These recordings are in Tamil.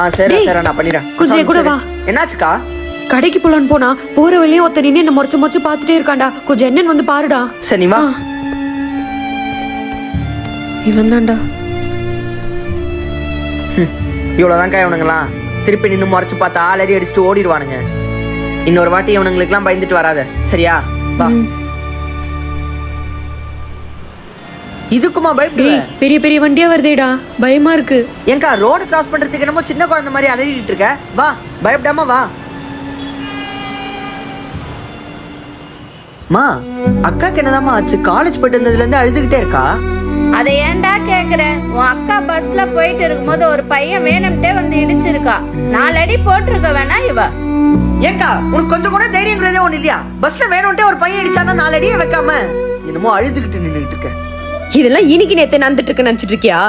ஆ சரி சரி நான் பண்ணிடுறேன். கொஞ்சம் கூட. வா. என்னாச்சுக்கா? கடைக்கு போலான்னு போனா போற வழியே ஒருத்தர் நின்னு என்ன முறைச்சு முறைச்சு பாத்துட்டே இருக்கான்டா. கொஞ்சம் என்னன்னு வந்து பாருடா. சரி வா. இவன் தான்டா இவ்வளவுதான்க்கா இவனுங்களாம் திருப்பி நின்னு முறைச்சு பார்த்தா ஆளடி அடிச்சுட்டு ஓடிடுவானுங்க. இன்னொரு வாட்டி இவனுங்களுக்குலாம் பயந்துட்டு வராத. சரியா? வா. இதுக்குமா பயப்படுவ டேய் பெரிய பெரிய வண்டியா வருதேடா. பயமா இருக்கு. ஏங்கா ரோடு கிராஸ் பண்றதுக்கு என்னமோ சின்ன குழந்தை மாதிரி அலறிட்டு இருக்க? வா பயப்படாம வா. மா அக்காக்கு என்னதாம்மா ஆச்சு? காலேஜ் போயிட்டு வந்ததுல இருந்து அழுதுகிட்டே இருக்கா? அதை ஏன்டா கேக்குற? உன் அக்கா பஸ்ல போயிட்டு இருக்கும்போது ஒரு பையன் வேணும்ட்டே வந்து இடிச்சிருக்கா. நாலு அடி போட்டிருக்க வேணா இவ. ஏங்கா உனக்கு கொஞ்சம் கூட தைரியங்கிறதே ஒண்ணு இல்லையா? பஸ்ல வேணும்ட்டே ஒரு பையன் அடிச்சானா நாலு அடியே வைக்காம என்னமோ அழுதுகிட்டு நின்னுகிட்டு இருக்க. இதெல்லாம் இன்னைக்கு நேத்து நடந்துட்டு இருக்கு நினைச்சிட்டு இருக்கியா?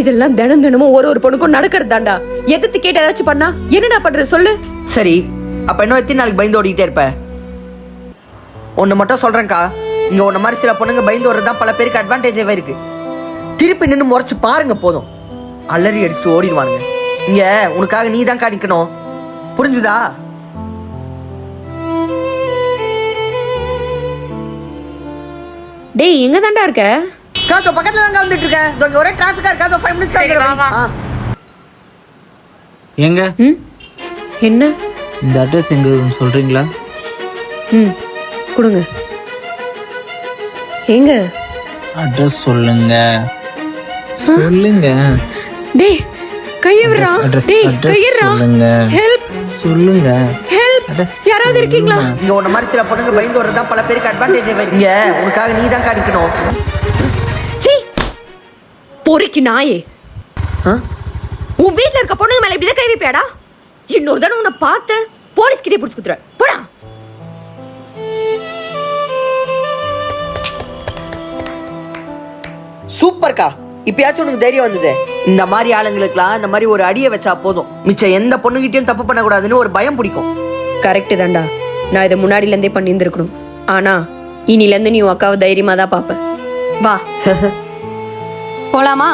இதெல்லாம் தினம் தினமும் ஒரு ஒரு பொண்ணுக்கும் நடக்கிறது தான்டா எதிர்த்து கேட்டு ஏதாச்சும் பண்ணா என்னடா பண்றது சொல்லு. சரி அப்ப இன்னும் எத்தனை நாளைக்கு பயந்து ஓடிக்கிட்டே இருப்ப? ஒண்ணு மட்டும் சொல்றேன்க்கா. இங்க உன்ன மாதிரி சில பொண்ணுங்க பயந்து ஓடுறதுதான் பல பேருக்கு அட்வான்டேஜாவே இருக்கு. திருப்பி நின்னு முறைச்சு பாருங்க போதும். அலறி அடிச்சுட்டு ஓடிடுவானுங்க. இங்க உனக்காக நீ தான் நிக்கணும். புரிஞ்சுதா? டேய் எங்க தான்டா இருக்க? காத்தோ பக்கத்துல தாங்க வந்துட்டு இருக்கேன் இங்க ஒரே டிராஃபிக்கா இருக்கா? அதோ ஃபைவ் மினிட்ஸ் ஆ. எங்க? என்ன? இந்த அட்ரஸ் எங்க சொல்றீங்களா? ம் கொடுங்க. எங்க? அட்ரஸ் சொல்லுங்க. சொல்லுங்க. டேய் கைய விடுறா Address- டேய் சொல்லுங்க. ஹெல்ப் சொல்லுங்க. ஹெல்ப் யாராவது இருக்கீங்களா? இங்க உன்ன மாதிரி சில பொண்ணுங்க பயந்து ஓடுறதுதான் பல பேருக்கு அட்வான்டேஜாவே இருக்கு. இங்க உனக்காக நீ தான் நிக்கணும் சீ பொறுக்கி நாயே? உன் வீட்ல இருக்க பொண்ணுங்க மேல இப்படிதான் கை வைப்பியாடா? இன்னொரு தடவை உன்னை பார்த்து போலீஸ் கிட்டே பிடிச்சு குத்துற போடா. சூப்பர்க்கா. இப்பயாச்சும் உனக்கு தைரியம் வந்தது. இந்த மாதிரி ஆளுங்களுக்குலாம் இந்த மாதிரி ஒரு அடியை வச்சா போதும். மிச்சம் எந்த பொண்ணுகிட்டயும் தப்பு பண்ணக்கூடாதுன்னு ஒரு பயம் பிடிக்கும். கரெக்ட் தான்டா. நான் இதை முன்னாடில இருந்தே பண்ணியிருந்திருக்கணும். ஆனா இனில இருந்து நீ உன் அக்காவை தைரியமா தான் பாப்ப வா. போலாமா?